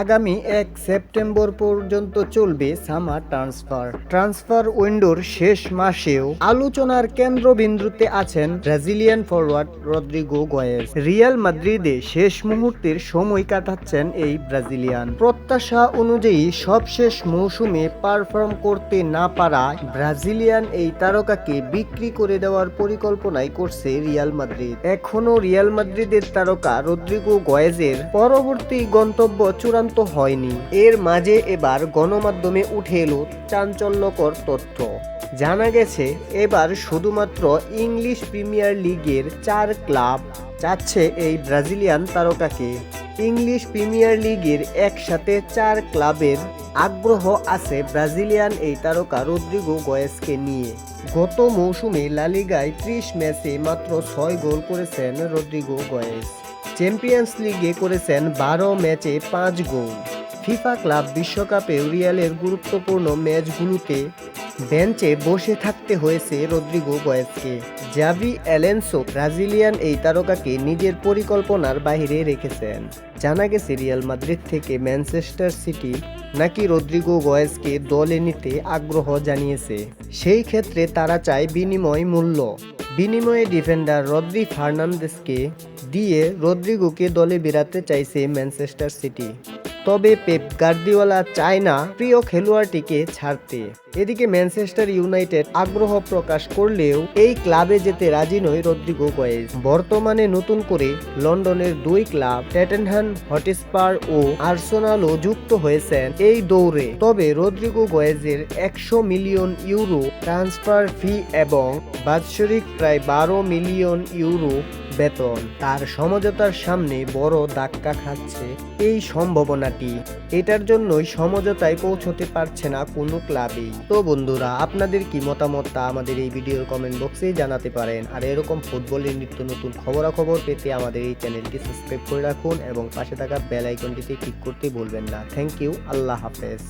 আগামী এক সেপ্টেম্বর পর্যন্ত চলবে সামার ট্রান্সফার। ট্রান্সফার উইন্ডোর শেষ মাসেও আলোচনার কেন্দ্রবিন্দুতে আছেন Brazilian forward Rodrygo Goes. Real মাদ্রিদে শেষ মুহূর্তের সময় কাটাচ্ছেন এই ব্রাজিলিয়ান। প্রত্যাশা অনুযায়ী সবশেষ মৌসুমে পারফর্ম করতে না পারা ব্রাজিলিয়ান এই তারকাকে বিক্রি করে দেওয়ার পরিকল্পনাই করছে রিয়াল মাদ্রিদ। এখনও রিয়াল মাদ্রিদের তারকা রদ্রিগো গয়েজের পরবর্তী গন্তব্য চূড়ান্ত হয়নি। এর মাঝে এবার গণমাধ্যমে উঠে এলো চাঞ্চল্যকর তথ্য। জানা গেছে, এবার শুধুমাত্র ইংলিশ প্রিমিয়ার লিগের চার ক্লাব চাচ্ছে এই ব্রাজিলিয়ান তারকাকে। ইংলিশ প্রিমিয়ার লিগের একসাথে চার ক্লাবের আগ্রহ আছে ব্রাজিলিয়ান এই তারকা রদ্রিগো গয়েসকে নিয়ে। গত মৌসুমে লালিগায় ত্রিশ ম্যাচে মাত্র ছয় গোল করেছেন রদ্রিগো গয়েস চ্যাম্পিয়ন্স লিগে করেছেন বারো ম্যাচে পাঁচ গোল। ফিফা ক্লাব বিশ্বকাপে রিয়ালের গুরুত্বপূর্ণ ম্যাচগুলোতে বেঞ্চে বসে থাকতে হয়েছে রদ্রিগো গয়েসকে জাভি অ্যালেন্সো ব্রাজিলিয়ান এই তারকাকে নিজের পরিকল্পনার বাইরে রেখেছেন। জানা গেছে রিয়াল মাদ্রিদ থেকে ম্যানচেস্টার সিটি নাকি রদ্রিগো গয়েসকে দলে নিতে আগ্রহ জানিয়েছে। সেই ক্ষেত্রে তারা চায় বিনিময় মূল্য। বিনিময়ে ডিফেন্ডার রদ্রি ফার্নান্দেসকে দিয়ে রদ্রিগোকে দলে বেরাতে চাইছে ম্যানচেস্টার সিটি। তবে পেপ গার্দিওয়ালা চায় না প্রিয় খেলোয়াড়টিকে ছাড়তে। এদিকে ম্যানচেস্টার ইউনাইটেড আগ্রহ প্রকাশ করলেও এই ক্লাবে যেতে রাজি নয় রদ্রিগো গয়েজ। বর্তমানে নতুন করে লন্ডনের দুই ক্লাব ট্যাটেনহান হটস্পার ও আর্সেনালও যুক্ত হয়েছেন এই দৌড়ে। তবে রদ্রিগো গয়েজের একশো মিলিয়ন ইউরো ট্রান্সফার ফি এবং বাৎসরিক প্রায় বারো মিলিয়ন ইউরো বেতন। তার সমঝোতার সামনে বড় ধাক্কা খাচ্ছে এই সম্ভাবনাটি। এটার জন্যই সমঝোতায় পৌঁছতে পারছে না কোনো ক্লাবেই তো বন্ধুরা, আপনাদের কি মতামত তা আমাদের এই ভিডিওর কমেন্ট বক্সে জানাতে পারেন। আর এরকম ফুটবলের নিত্য নতুন খবরাখবর পেতে আমাদের এই চ্যানেলটি সাবস্ক্রাইব করে রাখুন এবং পাশে থাকা বেল আইকনটিতে ক্লিক করতে ভুলবেন না। থ্যাংক ইউ আল্লাহ হাফেজ।